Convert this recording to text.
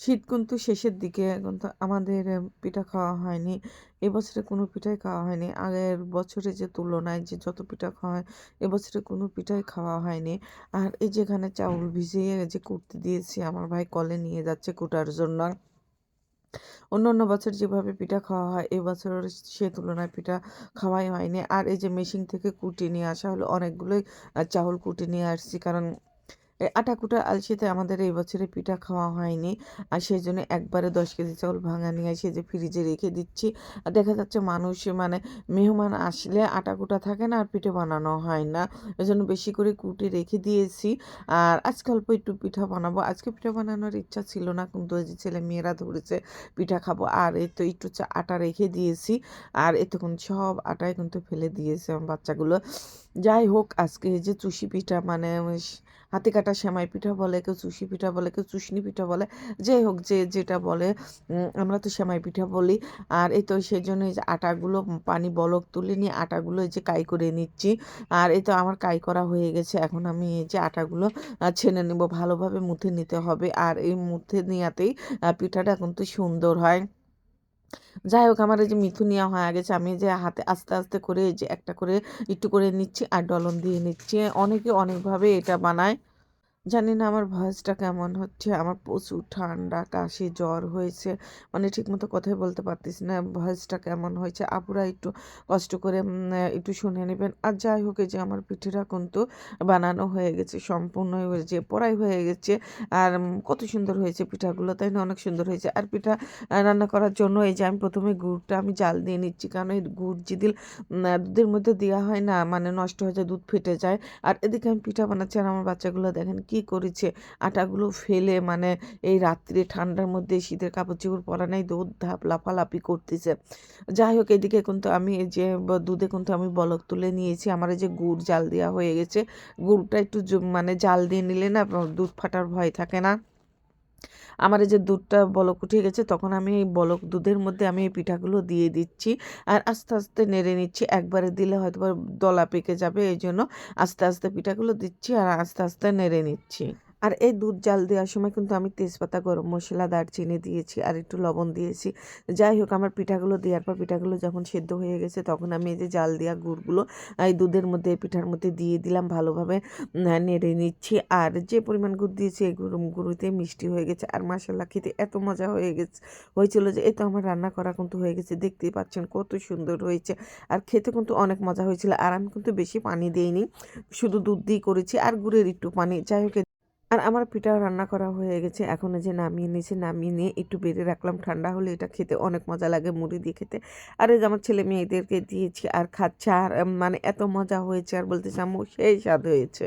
শীত কিন্তু শেষের দিকে কিন্তু আমাদের পিঠা খাওয়া হয়নি। এবছরে কোনো পিঠাই খাওয়া হয়নি। আগের বছরে যে তুলনায় যে যত পিঠা খাওয়া হয়, এবছরে কোনো পিঠাই খাওয়া হয়নি। আর এই যে এখানে চাউল ভিজিয়ে যে কুটতে দিয়েছি, আমার ভাই কলে নিয়ে যাচ্ছে কুটার জন্য। অন্য অন্য বছর যেভাবে পিঠা খাওয়া হয়, এবছর সে তুলনায় পিঠা খাওয়াই হয়নি। আর এই যে মেশিন থেকে কুটিয়ে নিয়ে আসা হলো অনেকগুলোই চাউল কুটে নিয়ে আসছি। কারণ এই আটা কুটা আলসিতে আমাদের এই বছরে পিঠা খাওয়া হয়নি। আর সেই জন্য একবারে ১০ কেজি চাউল ভাঙা নিয়ে এসে যে ফ্রিজে রেখে দিচ্ছি। আর দেখা যাচ্ছে মানুষ মানে মেহমান আসলে আটা কুটা থাকে না আর পিঠে বানানো হয় না। এজন্য বেশি করে কুটে রেখে দিয়েছি। আর আজকে অল্প একটু পিঠা বানাবো। আজকে পিঠা বানানোর ইচ্ছা ছিল না কিন্তু ওই যে ছেলেমেয়েরা ধরেছে পিঠা খাব। আর এই তো একটু আটা রেখে দিয়েছি। আর এতক্ষণ সব আটাই কিন্তু ফেলে দিয়েছে আমার বাচ্চাগুলো। যাই হোক আজকে যে চুষি পিঠা মানে হাতে কাটা সেমাই পিঠা বলে, কেউ চুষি পিঠা বলে, কেউ চুষনি পিঠা বলে। যাই হোক যে যেটা বলে আমরা তো সেমাই পিঠা বলি। আর এই তো সেজন্য এই যে আটাগুলো পানি বলক তুলে নিয়ে আটাগুলো এই যে কাই করে নিচ্ছি। আর এই তো আমার কাই করা হয়ে গেছে। এখন আমি এই যে আটাগুলো ছেনে নিব। ভালোভাবে মুথে নিতে হবে। আর এই মুথে নেওয়াতেই পিঠাটা কিন্তু সুন্দর হয়। যাই হোক আমার এই যে মিথু নেওয়া হয়ে গেছে। আমি যে হাতে আস্তে, আস্তে করে যে একটা করে একটু করে নিচ্ছি আর ডলন দিয়ে নিচ্ছি। অনেকে অনেকভাবে এটা বানায়। জানি না আমার ভয়েসটা কেমন হচ্ছে। আমার প্রচুর ঠান্ডা, কাশি, জ্বর হয়েছে। মানে ঠিকমতো কথাই বলতে পারতেছি না। ভয়েসটা কেমন হয়েছে আপুরা একটু কষ্ট করে একটু শুনে নেবেন আর যাই হোক যে আমার পিঠেটা কিন্তু বানানো হয়ে গেছে। সম্পূর্ণ হয়ে যে পোড়াই হয়ে গেছে। আর কত সুন্দর হয়েছে পিঠাগুলো, তাই না? অনেক সুন্দর হয়েছে। আর পিঠা রান্না করার জন্য এই যে আমি প্রথমে গুড়টা আমি জাল দিয়ে নিচ্ছি। কারণ এই গুড় যদি উম দুধের মধ্যে দেওয়া হয় না মানে নষ্ট হয়ে যায়, দুধ ফেটে যায়। আর এদিকে আমি পিঠা বানাচ্ছি আর আমার বাচ্চাগুলো দেখেন কি করেছে আটাগুলো ফেলে মানে এই রাত্রে ঠান্ডার মধ্যে শীতের কাপড় চোপড় পরা নাই, দৌড়-ধাপ, লাফালাফি করতেছে। যাই হোক, এদিকে কিন্তু আমি যে দুধে কিন্তু আমি বলক তুলে নিয়েছি। আমার যে গুড় জাল দেওয়া হয়ে গেছে। গুড়টা একটু মানে জাল দিয়ে নিলে না দুধ ফাটার ভয় থাকে না। আমার এই যে দুধটা বলক উঠে গেছে তখন আমি এই বলক দুধের মধ্যে আমি এই পিঠাগুলো দিয়ে দিচ্ছি। আর আস্তে, আস্তে নেড়ে নিচ্ছি। একবারে দিলে হয়তো দলা পেকে যাবে। এই জন্য আস্তে, আস্তে পিঠাগুলো দিচ্ছি আর আস্তে, আস্তে নেড়ে নিচ্ছি। আর এই দুধ জাল দেওয়ার সময় কিন্তু আমি তেজপাতা, গরম মসলা, দারচিনি দিয়েছি আর একটু লবণ দিয়েছি। যাই হোক আমার পিঠাগুলো দেওয়ার পর পিঠাগুলো যখন সেদ্ধ হয়ে গেছে তখন আমি এই যে জাল দেওয়া গুড়গুলো এই দুধের মধ্যে পিঠার মধ্যে দিয়ে দিলাম ভালোভাবে নেড়ে নিচ্ছি। আর যে পরিমাণ গুড় দিয়েছি এই গুড় গুঁড়োতে মিষ্টি হয়ে গেছে। আর মাশাআল্লাহ খেতে এত মজা হয়ে গেছে হয়েছিল যে এই তো আমার রান্না করা কিন্তু হয়ে গেছে। দেখতেই পাচ্ছেন কত সুন্দর হয়েছে। আর খেতে কিন্তু অনেক মজা হয়েছিল। আর আমি কিন্তু বেশি পানি দেইনি। শুধু দুধ দিয়ে করেছি আর গুড়ের একটু পানি। যাই হোক আর আমার পিঠাও রান্না করা হয়ে গেছে। এখন যে নামিয়ে নিয়েছে, নামিয়ে নিয়ে একটু বেড়ে রাখলাম। ঠান্ডা হলে এটা খেতে অনেক মজা লাগে মুড়ি দিয়ে খেতে। আর এই যে আমার ছেলে মেয়েদেরকে দিয়েছি আর খাচ্ছে। আর মানে এত মজা হয়েছে আর বলতেছে আমার সেই স্বাদ হয়েছে।